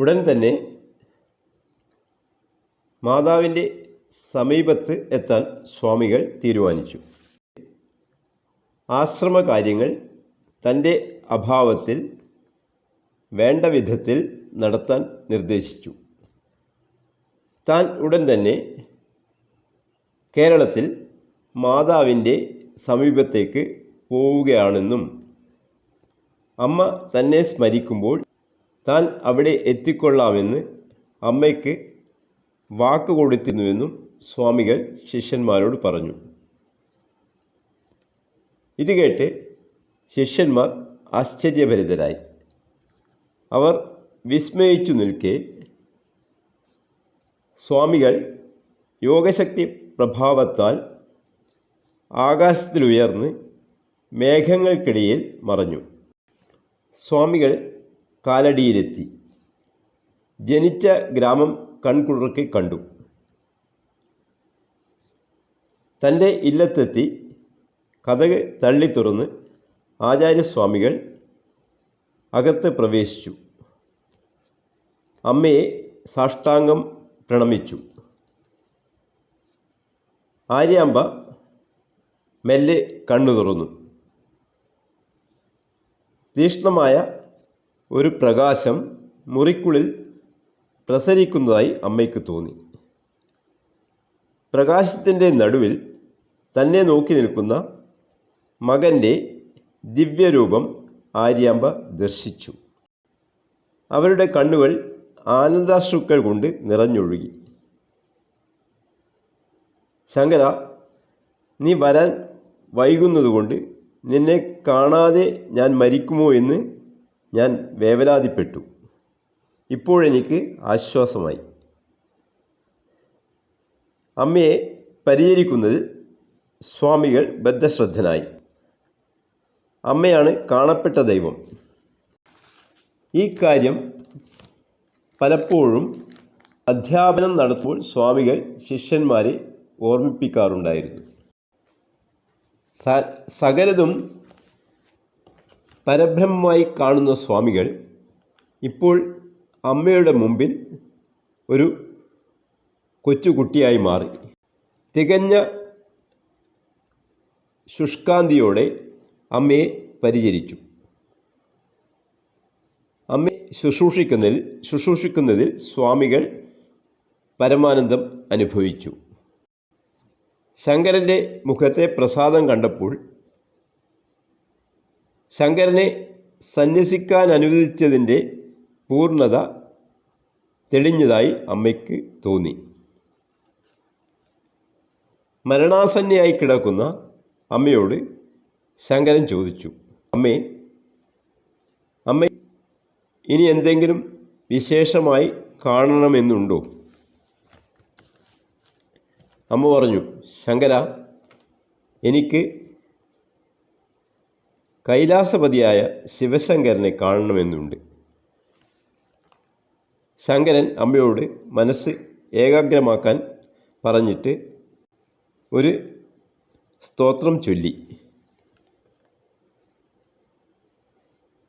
ഉടൻ തന്നെ മാതാവിന്റെ സമീപത്ത് എത്താൻ സ്വാമികൾ തീരുമാനിച്ചു. ആശ്രമകാര്യങ്ങൾ തന്റെ അഭാവത്തിൽ വേണ്ട വിധത്തിൽ നടത്താൻ നിർദ്ദേശിച്ചു. താൻ ഉടൻ തന്നെ കേരളത്തിൽ മാതാവിന്റെ സമീപത്തേക്ക് പോവുകയാണെന്നും അമ്മ തന്നെ സ്മരിക്കുമ്പോൾ താൻ അവിടെ എത്തിക്കൊള്ളാമെന്ന് അമ്മയ്ക്ക് വാക്ക് കൊടുത്തിരുന്നുവെന്നും സ്വാമികൾ ശിഷ്യന്മാരോട് പറഞ്ഞു. ഇത് കേട്ട് ശിഷ്യന്മാർ ആശ്ചര്യഭരിതരായി. അവർ വിസ്മയിച്ചു നിൽക്കെ. സ്വാമികൾ യോഗശക്തി പ്രഭാവത്താൽ ആകാശത്തിലുയർന്ന് മേഘങ്ങൾക്കിടയിൽ മറഞ്ഞു. സ്വാമികൾ കാലടിയിലെത്തി. ജനിച്ച ഗ്രാമം കൺകുളിർക്കി കണ്ടു. തന്റെ ഇല്ലത്തെത്തി കഥക് തള്ളി തുറന്ന് ആചാര്യസ്വാമികൾ അകത്ത് പ്രവേശിച്ചു. അമ്മയെ സാഷ്ടാംഗം പ്രണമിച്ചു. ആര്യാമ്പ മെല്ലെ കണ്ണു തുറന്നു. തീക്ഷ്ണമായ ഒരു പ്രകാശം മുറിക്കുള്ളിൽ പ്രസരിക്കുന്നതായി അമ്മയ്ക്ക് തോന്നി. പ്രകാശത്തിന്റെ നടുവിൽ തന്നെ നോക്കി നിൽക്കുന്ന മകന്റെ ദിവ്യരൂപം ആര്യാമ്പ ദർശിച്ചു. അവരുടെ കണ്ണുകൾ ആനന്ദാശ്രുക്കൾ കൊണ്ട് നിറഞ്ഞൊഴുകി. ശങ്കര നീ വരാൻ വൈകുന്നതുകൊണ്ട് നിന്നെ കാണാതെ ഞാൻ മരിക്കുമോ എന്ന് ഞാൻ വേവലാതിപ്പെട്ടു. ഇപ്പോഴെനിക്ക് ആശ്വാസമായി. അമ്മയെ പരിചരിക്കുന്നതിൽ സ്വാമികൾ ബദ്ധശ്രദ്ധനായി. അമ്മയാണ് കാണപ്പെട്ട ദൈവം. ഈ കാര്യം പലപ്പോഴും അധ്യാപനം നടത്തുമ്പോൾ സ്വാമികൾ ശിഷ്യന്മാരെ ഓർമ്മിപ്പിക്കാറുണ്ടായിരുന്നു. സകലതും പരബ്രഹ്മമായി കാണുന്ന സ്വാമികൾ ഇപ്പോൾ അമ്മയുടെ മുമ്പിൽ ഒരു കൊച്ചുകുട്ടിയായി മാറി. തികഞ്ഞ ശുഷ്കാന്തിയോടെ അമ്മയെ പരിചരിച്ചു. അമ്മയെ ശുശ്രൂഷിക്കുന്നതിൽ ശുശ്രൂഷിക്കുന്നതിൽ സ്വാമികൾ പരമാനന്ദം അനുഭവിച്ചു. ശങ്കരന്റെ മുഖത്തെ പ്രസാദം കണ്ടപ്പോൾ ശങ്കരനെ സന്യസിക്കാൻ അനുവദിച്ചതിന്റെ പൂർണത തെളിഞ്ഞതായി അമ്മയ്ക്ക് തോന്നി. മരണാസന്നയായി കിടക്കുന്ന അമ്മയോട് ശങ്കരൻ ചോദിച്ചു അമ്മേ അമ്മ ഇനി എന്തെങ്കിലും വിശേഷമായി കാണണമെന്നുണ്ടോ? അമ്മ പറഞ്ഞു ശങ്കര എനിക്ക് കൈലാസപതിയായ ശിവശങ്കരനെ കാണണമെന്നുണ്ട്. ശങ്കരൻ അമ്മയോട് മനസ്സ് ഏകാഗ്രമാക്കാൻ പറഞ്ഞിട്ട് ഒരു സ്തോത്രം ചൊല്ലി.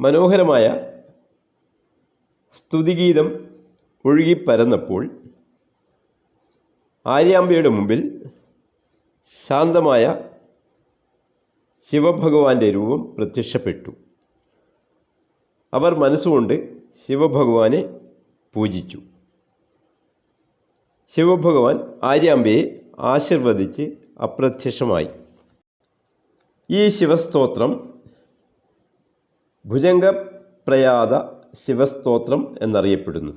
മനോഹരമായ സ്തുതിഗീതം ഒഴുകിപ്പരന്നപ്പോൾ ആര്യാമ്പയുടെ മുമ്പിൽ ശാന്തമായ ശിവഭഗവാന്റെ രൂപം പ്രത്യക്ഷപ്പെട്ടു. അവർ മനസ്സുകൊണ്ട് ശിവഭഗവാനെ പൂജിച്ചു. ശിവഭഗവാൻ ആര്യാമ്പയെ ആശീർവദിച്ച് അപ്രത്യക്ഷമായി. ഈ ശിവസ്തോത്രം ഭുജംഗപ്രയാത ശിവസ്തോത്രം എന്നറിയപ്പെടുന്നു.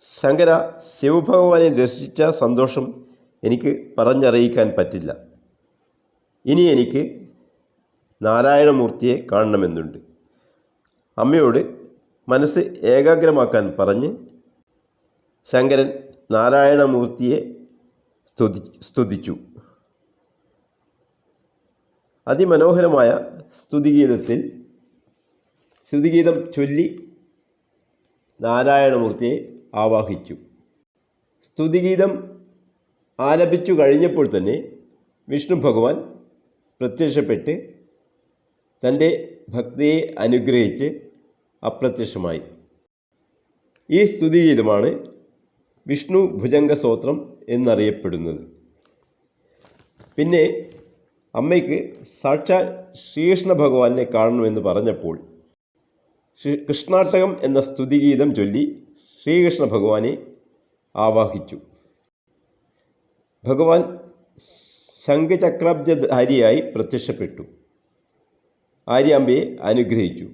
ശങ്കര ശിവഭഗവാനെ ദർശിച്ച സന്തോഷം എനിക്ക് പറഞ്ഞറിയിക്കാൻ പറ്റില്ല. ഇനി എനിക്ക് നാരായണമൂർത്തിയെ കാണണമെന്നുണ്ട്. അമ്മയോട് മനസ്സ് ഏകാഗ്രമാക്കാൻ പറഞ്ഞ് ശങ്കരൻ നാരായണമൂർത്തിയെ സ്തുതി സ്തുതിച്ചു. അതിമനോഹരമായ സ്തുതിഗീതത്തിൽ സ്തുതിഗീതം ചൊല്ലി നാരായണമൂർത്തിയെ ആവാഹിച്ചു. സ്തുതിഗീതം ആലപിച്ചു കഴിഞ്ഞപ്പോൾ തന്നെ വിഷ്ണു ഭഗവാൻ പ്രത്യക്ഷപ്പെട്ട് തന്റെ ഭക്തിയെ അനുഗ്രഹിച്ച് അപ്രത്യക്ഷമായി. ഈ സ്തുതിഗീതമാണ് വിഷ്ണു ഭുജംഗ സ്തോത്രം എന്നറിയപ്പെടുന്നത്. പിന്നെ അമ്മയ്ക്ക് സാക്ഷാൽ ശ്രീകൃഷ്ണ ഭഗവാനെ കാണണമെന്ന് പറഞ്ഞപ്പോൾ കൃഷ്ണാട്ടകം എന്ന സ്തുതിഗീതം ചൊല്ലി ശ്രീകൃഷ്ണ ഭഗവാനെ ആവാഹിച്ചു. ഭഗവാൻ ശംഖചക്രാബ്ജധാരിയായി പ്രത്യക്ഷപ്പെട്ടു. ആര്യാമ്പയെ അനുഗ്രഹിച്ചു.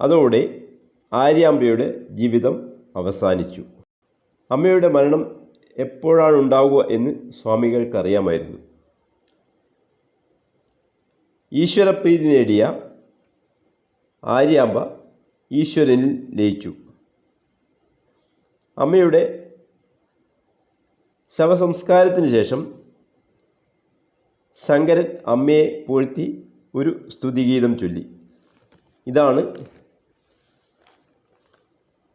അതോടെ ആര്യാമ്പയുടെ ജീവിതം അവസാനിച്ചു. അമ്മയുടെ മരണം എപ്പോഴാണ് എന്ന് സ്വാമികൾക്കറിയാമായിരുന്നു. ഈശ്വരപ്രീതി നേടിയ ആര്യാമ്പ ഈശ്വരനിൽ ലയിച്ചു. അമ്മയുടെ ശവസംസ്കാരത്തിന് ശേഷം ശങ്കരൻ അമ്മയെ പൂഴ്ത്തി ഒരു സ്തുതിഗീതം ചൊല്ലി. ഇതാണ്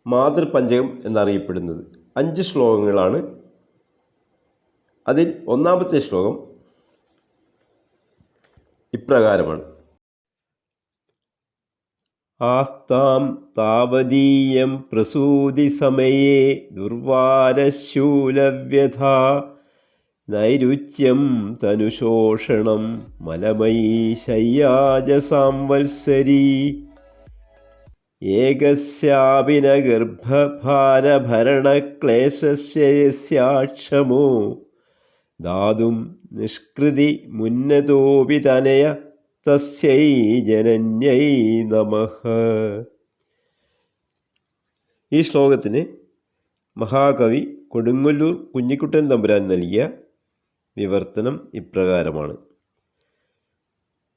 മാതൃപഞ്ചകം എന്നറിയപ്പെടുന്നത്. അഞ്ച് ശ്ലോകങ്ങളാണ്. അതിൽ ഒന്നാമത്തെ ശ്ലോകം ഇപ്രകാരമാണ്. ആസ്താം താവതീയം പ്രസൂതി സമയേ ദുർവാരശൂലവ്യഥ നൈരുച്യം തനുശോഷണം മലമയീ ശയ്യാജ സാംവത്സരീ ഏകസ്യാഭിനഗർഭഭാരഭരണക്ലേശസ്യസ്യാക്ഷമോ ദാതും നിഷ്കൃതി മുന്നതോപി തനയ തസ്യൈ ജനന്യൈ നമഃ. ഈ ശ്ലോകത്തിന് മഹാകവി കൊടുങ്ങല്ലൂർ കുഞ്ഞിക്കുട്ടൻ തമ്പുരാൻ നൽകിയ വിവർത്തനം ഇപ്രകാരമാണ്.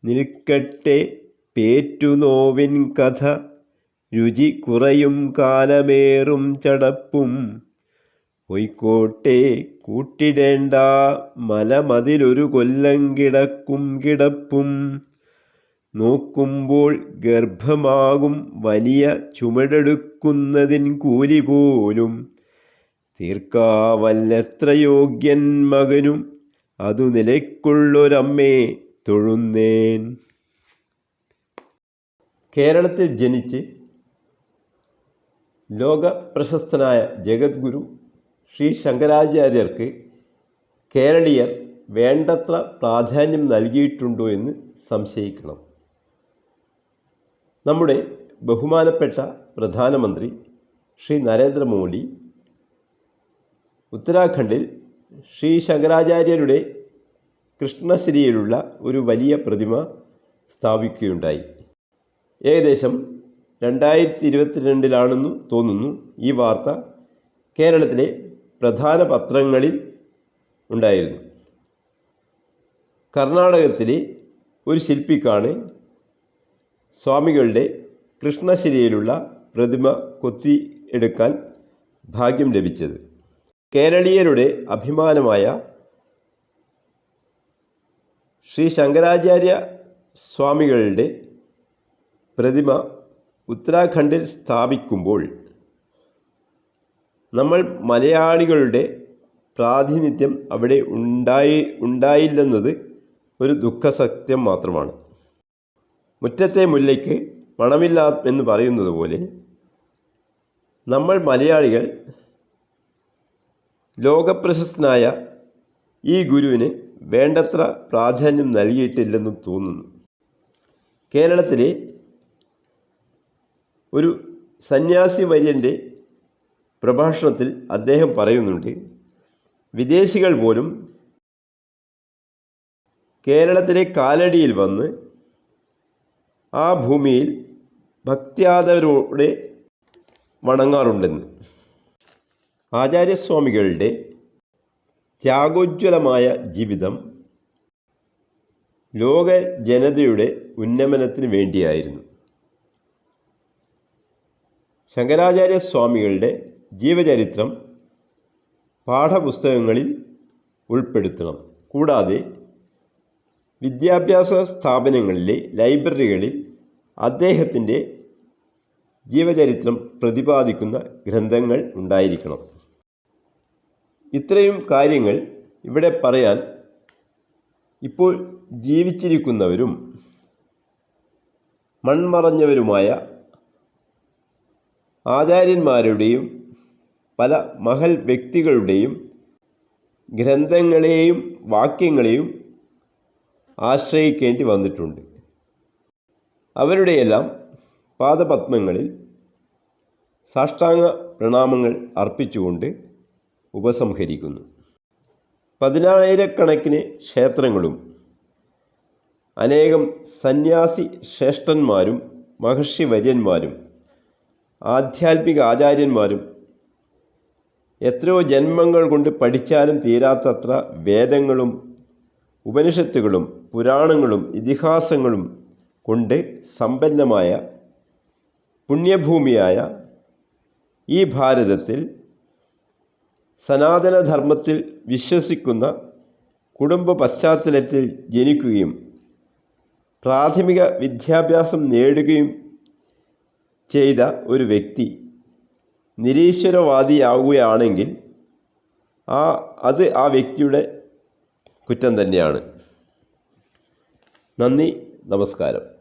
നിൽക്കട്ടെ പേറ്റുനോവിൻ കഥ രുചി കുറയും കാലമേറും ചടപ്പും. പൊയ്ക്കോട്ടെ കൂട്ടിടേണ്ട മലമതിലൊരു കൊല്ലം കിടക്കും കിടപ്പും. നോക്കുമ്പോൾ ഗർഭമാകും വലിയ ചുമടെടുക്കുന്നതിൻ കൂലി പോലും. തീർക്കാവല്ലത്ര യോഗ്യൻ മകനും അതു നിലയ്ക്കുള്ളൊരമ്മേ തൊഴുന്നേൻ. കേരളത്തിൽ ജനിച്ച് ലോക പ്രശസ്തനായ ജഗദ്ഗുരു ശ്രീ ശങ്കരാചാര്യർക്ക് കേരളീയർ വേണ്ടത്ര പ്രാധാന്യം നൽകിയിട്ടുണ്ടോ എന്ന് സംശയിക്കണം. നമ്മുടെ ബഹുമാനപ്പെട്ട പ്രധാനമന്ത്രി ശ്രീ നരേന്ദ്രമോദി ഉത്തരാഖണ്ഡിൽ ശ്രീ ശങ്കരാചാര്യരുടെ കൃഷ്ണശിരിയിലുള്ള ഒരു വലിയ പ്രതിമ സ്ഥാപിക്കുകയുണ്ടായി. ഏകദേശം രണ്ടായിരത്തി ഇരുപത്തിരണ്ടിലാണെന്ന് തോന്നുന്നു ഈ വാർത്ത കേരളത്തിലെ പ്രധാന പത്രങ്ങളിൽ ഉണ്ടായിരുന്നു. കർണാടകത്തിലെ ഒരു ശില്പിക്കാണ് സ്വാമികളുടെ കൃഷ്ണശിലയിലുള്ള പ്രതിമ കൊത്തി എടുക്കാൻ ഭാഗ്യം ലഭിച്ചത്. കേരളീയരുടെ അഭിമാനമായ ശ്രീ ശങ്കരാചാര്യ സ്വാമികളുടെ പ്രതിമ ഉത്തരാഖണ്ഡിൽ സ്ഥാപിക്കുമ്പോൾ നമ്മൾ മലയാളികളുടെ പ്രാതിനിധ്യം അവിടെ ഉണ്ടായി ഉണ്ടായില്ലെന്നത് ഒരു ദുഃഖസത്യം മാത്രമാണ്. മുറ്റത്തെ മുല്ലയ്ക്ക് മണമില്ല എന്ന് പറയുന്നത് പോലെ നമ്മൾ മലയാളികൾ ലോകപ്രശസ്തനായ ഈ ഗുരുവിന് വേണ്ടത്ര പ്രാധാന്യം നൽകിയിട്ടില്ലെന്ന് തോന്നുന്നു. കേരളത്തിലെ ഒരു സന്യാസി വര്യന്റെ പ്രഭാഷണത്തിൽ അദ്ദേഹം പറയുന്നുണ്ട് വിദേശികൾ പോലും കേരളത്തിലെ കാലടിയിൽ വന്ന് ആ ഭൂമിയിൽ ഭക്തിയാദവരോടെ വണങ്ങാറുണ്ടെന്ന്. ആചാര്യസ്വാമികളുടെ ത്യാഗോജ്വലമായ ജീവിതം ലോക ജനതയുടെ ഉന്നമനത്തിന് വേണ്ടിയായിരുന്നു. ശങ്കരാചാര്യ സ്വാമികളുടെ ജീവചരിത്രം പാഠപുസ്തകങ്ങളിൽ ഉൾപ്പെടുത്തണം. കൂടാതെ വിദ്യാഭ്യാസ സ്ഥാപനങ്ങളിലെ ലൈബ്രറികളിൽ അദ്ദേഹത്തിന്റെ ജീവചരിത്രം പ്രതിപാദിക്കുന്ന ഗ്രന്ഥങ്ങൾ ഉണ്ടായിരിക്കണം. ഇത്രയും കാര്യങ്ങൾ ഇവിടെ പറയാൻ ഇപ്പോൾ ജീവിച്ചിരിക്കുന്നവരും മൺമറഞ്ഞവരുമായ ആചാര്യന്മാരുടെയും പല മഹൽ വ്യക്തികളുടെയും ഗ്രന്ഥങ്ങളെയും വാക്യങ്ങളെയും ആശ്രയിക്കേണ്ടി വന്നിട്ടുണ്ട്. അവരുടെയെല്ലാം പാദപത്മങ്ങളിൽ സാഷ്ടാംഗ പ്രണാമങ്ങൾ അർപ്പിച്ചുകൊണ്ട് ഉപസംഹരിക്കുന്നു. പതിനായിരക്കണക്കിന് ക്ഷേത്രങ്ങളും അനേകം സന്യാസി ശ്രേഷ്ഠന്മാരും മഹർഷി വര്യന്മാരും ആധ്യാത്മിക ആചാര്യന്മാരും എത്രയോ ജന്മങ്ങൾ കൊണ്ട് പഠിച്ചാലും തീരാത്തത്ര വേദങ്ങളും ഉപനിഷത്തുകളും പുരാണങ്ങളും ഇതിഹാസങ്ങളും കൊണ്ട് സമ്പന്നമായ പുണ്യഭൂമിയായ ഈ ഭാരതത്തിൽ സനാതനധർമ്മത്തിൽ വിശ്വസിക്കുന്ന കുടുംബ പശ്ചാത്തലത്തിൽ ജനിക്കുകയും പ്രാഥമിക വിദ്യാഭ്യാസം നേടുകയും ചെയ്ത ഒരു വ്യക്തി നിരീശ്വരവാദിയാവുകയാണെങ്കിൽ ആ അത് ആ വ്യക്തിയുടെ കുറ്റം തന്നെയാണ്. നന്ദി നമസ്കാരം.